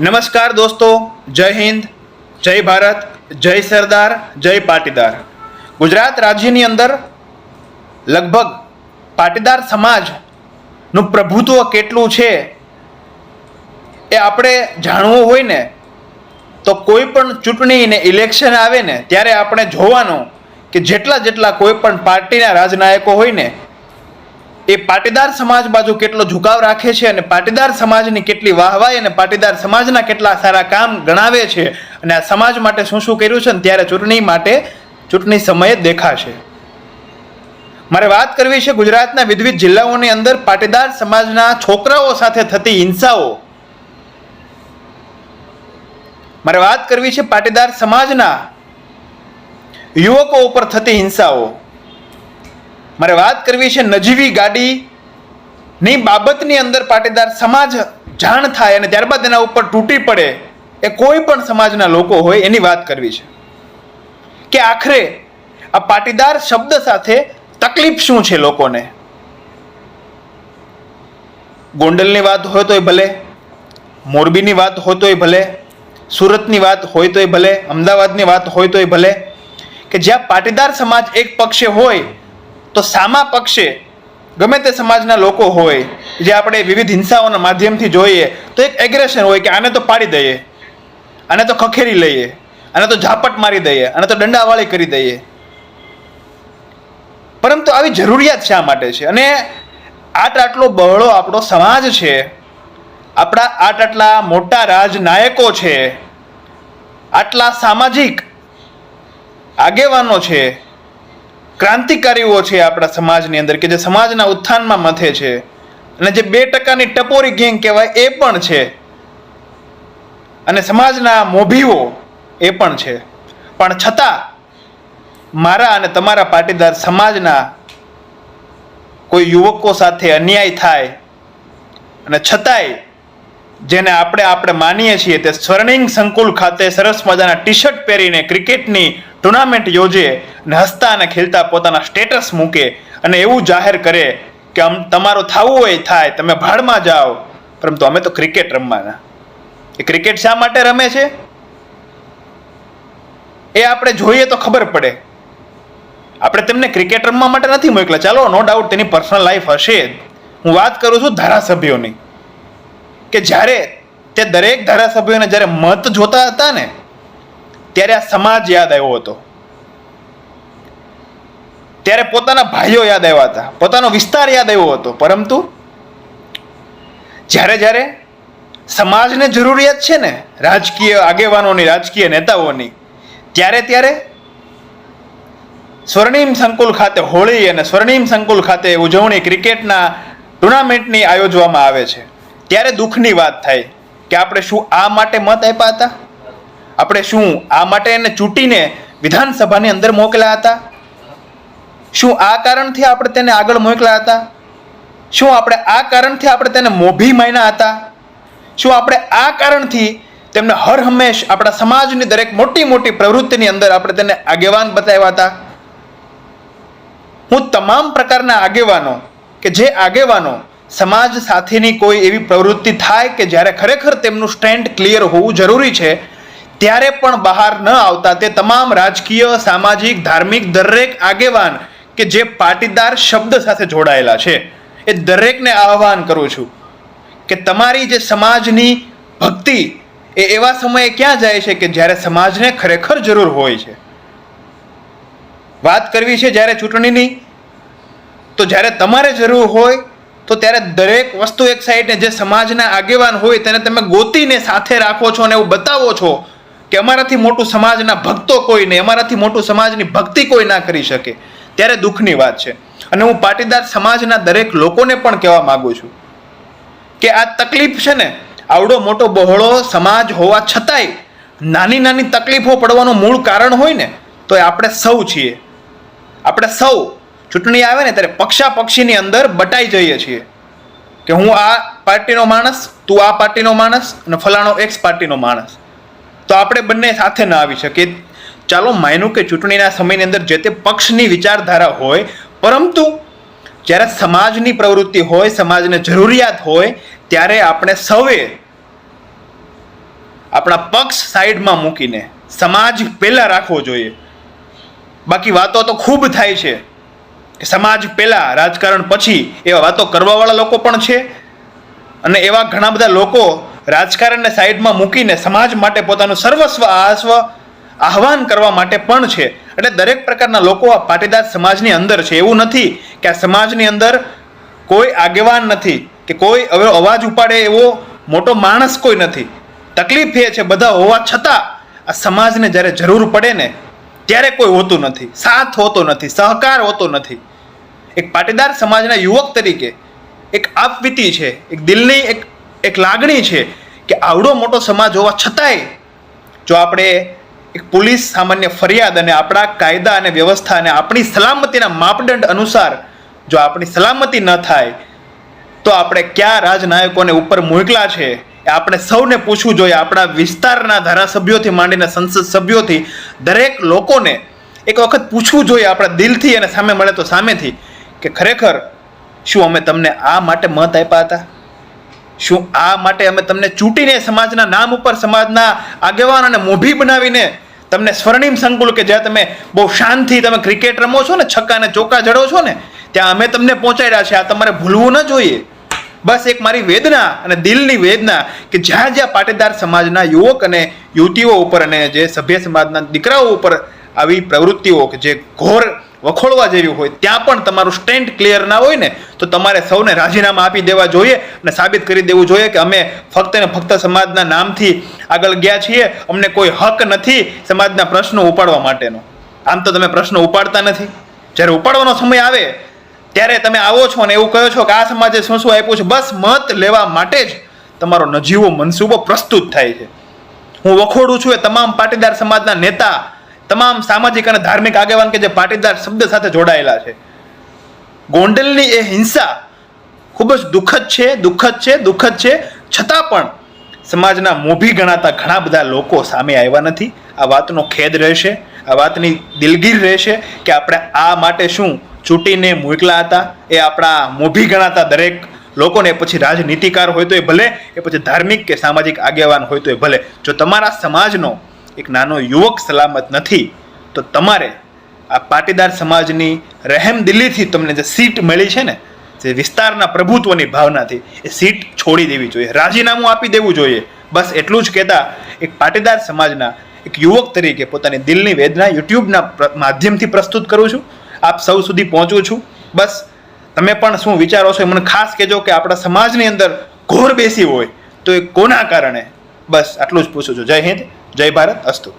નમસ્કાર દોસ્તો, જય હિન્દ, જય ભારત, જય સરદાર, જય પાટીદાર. ગુજરાત રાજ્યની અંદર લગભગ પાટીદાર સમાજનું પ્રભુત્વ કેટલું છે એ આપણે જાણવું હોય ને, તો કોઈ પણ ચૂંટણી ને ઇલેક્શન આવે ને, ત્યારે આપણે જોવાનું કે જેટલા જેટલા કોઈ પણ પાર્ટીના રાજનાયકો હોય ને એ પાટીદાર સમાજ બાજુ કેટલો ઝુકાવ રાખે છે અને પાટીદાર સમાજની કેટલી વાહવાઈ અને પાટીદાર સમાજના કેટલા સારા કામ ગણાવે છે અને આ સમાજ માટે શું શું કર્યું છે ને ત્યારે ચૂંટણી માટે ચૂંટણી સમયે દેખાશે. મારે વાત કરવી છે ગુજરાતના વિવિધ જિલ્લાઓની અંદર પાટીદાર સમાજના છોકરાઓ સાથે થતી હિંસાઓ. મારે વાત કરવી છે પાટીદાર સમાજના યુવકો ઉપર થતી હિંસાઓ. મારે વાત કરવી છે નજીવી ગાડીની બાબતની અંદર પાટીદાર સમાજ જાણ થાય અને ત્યારબાદ એના ઉપર તૂટી પડે એ કોઈ પણ સમાજના લોકો હોય એની વાત કરવી છે. કે આખરે આ પાટીદાર શબ્દ સાથે તકલીફ શું છે લોકોને? ગોંડલની વાત હોય તોય ભલે, મોરબીની વાત હોય તોય ભલે, સુરતની વાત હોય તોય ભલે, અમદાવાદની વાત હોય તોય ભલે, કે જ્યાં પાટીદાર સમાજ એક પક્ષે હોય તો સામા પક્ષે ગમે તે સમાજના લોકો હોય, જે આપણે વિવિધ હિંસાઓના માધ્યમથી જોઈએ, તો એક એગ્રેશન હોય કે આને તો પાડી દઈએ, આને તો ખખેરી લઈએ, આને તો ઝાપટ મારી દઈએ, આને તો દંડાવાળી કરી દઈએ. પરંતુ આવી જરૂરિયાત શા માટે છે? અને આટ આટલો બહોળો આપણો સમાજ છે, આપણા આટ આટલા મોટા રાજનાયકો છે, આટલા સામાજિક આગેવાનો છે ક્રાંતિકારીઓ છે આપણા સમાજની અંદર કે જે સમાજના ઉત્થાનમાં મથે છે. અને જે બે ટકાની ટપોરી ગેંગ કહેવાય એ પણ છે. અને સમાજના મોભીઓ એ પણ છે. પણ છતાં મારા અને તમારા પાટીદાર સમાજના કોઈ યુવકો સાથે અન્યાય થાય અને છતાંય જેને આપણે આપણે માનીએ છીએ તે સ્વર્ણિંગ સંકુલ ખાતે સરસ મજાના ટી શર્ટ પહેરીને ક્રિકેટની ટુર્નામેન્ટ યોજે અને હસતા અને ખેલતા પોતાના સ્ટેટસ મૂકે અને એવું જાહેર કરે કે આમ તમારું થવું હોય થાય, તમે ભાડમાં જાઓ. પરંતુ અમે તો ક્રિકેટ રમવાના. એ ક્રિકેટ શા માટે રમે છે? એ આપણે જોઈએ તો ખબર પડે. આપણે તેમને ક્રિકેટ રમવા માટે નથી મોકલ્યા. ચાલો નો ડાઉટ તેની પર્સનલ લાઈફ હશે હું વાત કરું છું ધારાસભ્યોની. કે જ્યારે તે દરેક ધારાસભ્યોને જ્યારે મત જોતા હતા ને ત્યારે આ સમાજ યાદ આવ્યો હતો. ત્યારે પોતાના ભાઈઓ યાદ આવ્યા હતા. પોતાનો વિસ્તાર યાદ આવ્યો હતો. પરંતુ જ્યારે જ્યારે સમાજને જરૂરિયાત છે ને, રાજકીય આગેવાનોની, રાજકીય નેતાઓની, ત્યારે ત્યારે સ્વર્ણિમ સંકુલ ખાતે હોળી અને સ્વર્ણિમ સંકુલ ખાતે ઉજવણી ક્રિકેટના ટુર્નામેન્ટની આયોજવામાં આવે છે. ત્યારે દુઃખની વાત થાય કે આપણે શું આ માટે મત આપ્યા હતા? આપણે શું આ માટે એને ચૂંટીને વિધાનસભાની અંદર મોકલ્યા હતા? શું આ કારણથી આપણે તેને આગળ મોકલ્યા હતા? શું આપણે આ કારણથી આપણે તેને મોભી માન્યા હતા? શું આપણે આ કારણથી તેમને હર હંમેશ આપણા સમાજની દરેક મોટી મોટી પ્રવૃત્તિની અંદર આપણે તેને આગેવાન બતાવ્યા હતા? હું તમામ પ્રકારના આગેવાનો કે જે આગેવાનો સમાજ સાથેની કોઈ એવી પ્રવૃત્તિ થાય કે જ્યારે ખરેખર તેમનું સ્ટેન્ડ ક્લિયર હોવું જરૂરી છે ત્યારે પણ બહાર ન આવતા તે તમામ રાજકીય, સામાજિક, ધાર્મિક દરેક આગેવાન કે જે પાટીદાર શબ્દ સાથે જોડાયેલા છે, એ દરેકને આહ્વાન કરું છું કે તમારી જે સમાજની ભક્તિ, એ એવા સમયે ક્યાં જાય છે કે જ્યારે સમાજને ખરેખર જરૂર હોય છે? વાત કરવી છે જ્યારે ચૂંટણીની, તો જ્યારે તમારે જરૂર હોય, તો ત્યારે દરેક વસ્તુ એક સાઈડને જે સમાજના આગેવાન હોય, તેને તમે ગોતીને સાથે રાખો છો અને એવું બતાવો છો કે અમારાથી મોટું સમાજના ભક્તો કોઈ નહીં, અમારાથી મોટું સમાજની ભક્તિ કોઈ ના કરી શકે. ત્યારે દુઃખની વાત છે. અને હું પાટીદાર સમાજના દરેક લોકોને પણ કહેવા માગું છું કે આ તકલીફ છે ને, આવડો મોટો બહોળો સમાજ હોવા છતાંય નાની નાની તકલીફો પડવાનું મૂળ કારણ હોય ને, તો એ આપણે સૌ છીએ. આપણે સૌ ચૂંટણી આવે ને, ત્યારે પક્ષા પક્ષીની અંદર બટાઈ જઈએ છીએ કે હું આ પાર્ટીનો માણસ, તું આ પાર્ટીનો માણસ અને ફલાણો એક્સ પાર્ટીનો માણસ. તો આપણે બંને સાથે ન આવી શકીએ. ચાલો માન્યું કે ચૂંટણીના સમયની અંદર જે તે પક્ષની વિચારધારા હોય, પરંતુ જ્યારે સમાજની પ્રવૃત્તિ હોય, સમાજને જરૂરિયાત હોય, ત્યારે આપણે સૌએ આપણા પક્ષ સાઈડમાં મૂકીને સમાજ પહેલાં રાખવો જોઈએ. બાકી વાતો તો ખૂબ થાય છે કે સમાજ પહેલાં, રાજકારણ પછી એવા વાતો કરવાવાળા લોકો પણ છે. અને એવા ઘણા બધા લોકો રાજકારણને સાઈડમાં મૂકીને સમાજ માટે પોતાનું સર્વસ્વ આસ્વ આહવાન કરવા માટે પણ છે. એટલે દરેક પ્રકારના લોકો આ પાટીદાર સમાજની અંદર છે. એવું નથી કે આ સમાજની અંદર કોઈ આગેવાન નથી કે કોઈ હવે અવાજ ઉપાડે એવો મોટો માણસ કોઈ નથી. તકલીફ એ છે બધા હોવા છતાં આ સમાજને જ્યારે જરૂર પડે ને ત્યારે કોઈ હોતું નથી. સાથ હોતો નથી, સહકાર હોતો નથી. એક પાટીદાર સમાજના યુવક તરીકે એક આપવીતી છે. એક દિલની એક એક લાગણી છે કે આવડો મોટો સમાજ હોવા છતાંય જો આપણે એક પોલીસ સામાન્ય ફરિયાદ અને આપણા કાયદા અને વ્યવસ્થા અને આપણી સલામતીના માપદંડ અનુસાર જો આપણી સલામતી ન થાય, તો આપણે કયા રાજનાયકોને ઉપર મોકલા છે એ આપણે સૌને પૂછવું જોઈએ. આપણા વિસ્તારના ધારાસભ્યોથી માંડીને સંસદ સભ્યોથી દરેક લોકોને એક વખત પૂછવું જોઈએ આપણા દિલથી અને સામે મળે તો સામેથી કે ખરેખર શું અમે તમને આ માટે મત આપ્યા હતા? શું આ માટે અમે તમને ચૂંટીને સમાજના નામ ઉપર સમાજના આગેવાન અને મોભી બનાવીને તમને સ્વર્ણિમ સંકુલ કે જ્યાં તમે બહુ શાંતિ તમે ક્રિકેટ રમો છો ને, છક્કા અને ચોકા જડો છો ને, ત્યાં અમે તમને પહોંચાડ્યા છે. આ તમારે ભૂલવું ન જોઈએ. બસ એક મારી વેદના અને દિલની વેદના કે જ્યાં જ્યાં પાટીદાર સમાજના યુવક અને યુવતીઓ ઉપર અને જે સભ્ય સમાજના દીકરાઓ ઉપર આવી પ્રવૃત્તિઓ કે જે ઘોર વખોળવા જેવી હોય, ત્યાં પણ તમારું સ્ટેન્ડ ક્લિયર ના હોય ને, તો તમારે સૌને રાજીનામા આપી દેવા જોઈએ અને સાબિત કરી દેવું જોઈએ કે અમે ફક્ત ને ફક્ત સમાજના નામથી આગળ ગયા છીએ. અમને કોઈ હક નથી સમાજના પ્રશ્નો ઉપાડવા માટેનો. આમ તો તમે પ્રશ્નો ઉપાડતા નથી. જ્યારે ઉપાડવાનો સમય આવે, ત્યારે તમે આવો છો અને એવું કહો છો કે આ સમાજે શું શું આપ્યું છે. બસ મત લેવા માટે જ તમારો નજીવો મનસૂબો પ્રસ્તુત થાય છે. હું વખોડું છું એ તમામ પાટીદાર સમાજના નેતા તમામ સામાજિક અને ધાર્મિક આગેવાન કે જે પાટીદાર શબ્દ સાથે જોડાયેલા છે. ગોંડલની એ હિંસા ખૂબ જ દુઃખદ છે દુઃખદ છે દુઃખદ છે. છતાં પણ સમાજના મોભી ગણાતા ઘણા બધા લોકો સામે આવ્યા નથી. આ વાતનો ખેદ રહેશે, આ વાતની દિલગીર રહેશે કે આપણે આ માટે શું ચૂંટીને મોકલા હતા. એ આપણા મોભી ગણાતા દરેક લોકોને પછી રાજનીતિકાર હોય તો એ ભલે, એ પછી ધાર્મિક કે સામાજિક આગેવાન હોય તો એ ભલે. જો તમારા સમાજનો એક નાનો યુવક સલામત નથી, તો તમારે આ પાટીદાર સમાજની રહેમ દિલ્હીથી તમને જે સીટ મળી છે ને, જે વિસ્તારના પ્રભુત્વની ભાવનાથી, એ સીટ છોડી દેવી જોઈએ, રાજીનામું આપી દેવું જોઈએ. બસ એટલું જ કહેતા એક પાટીદાર સમાજના એક યુવક તરીકે પોતાની દિલની વેદના યુટ્યુબના માધ્યમથી પ્રસ્તુત કરું છું. આપ સૌ સુધી પહોંચું છું. બસ, તમે પણ શું વિચારો છો એ મને ખાસ કહેજો કે આપણા સમાજની અંદર ઘોર બેસી હોય, તો એ કોના કારણે? બસ, આટલું જ પૂછું છું. જય હિન્દ. જય ભારત. અસ્તુ.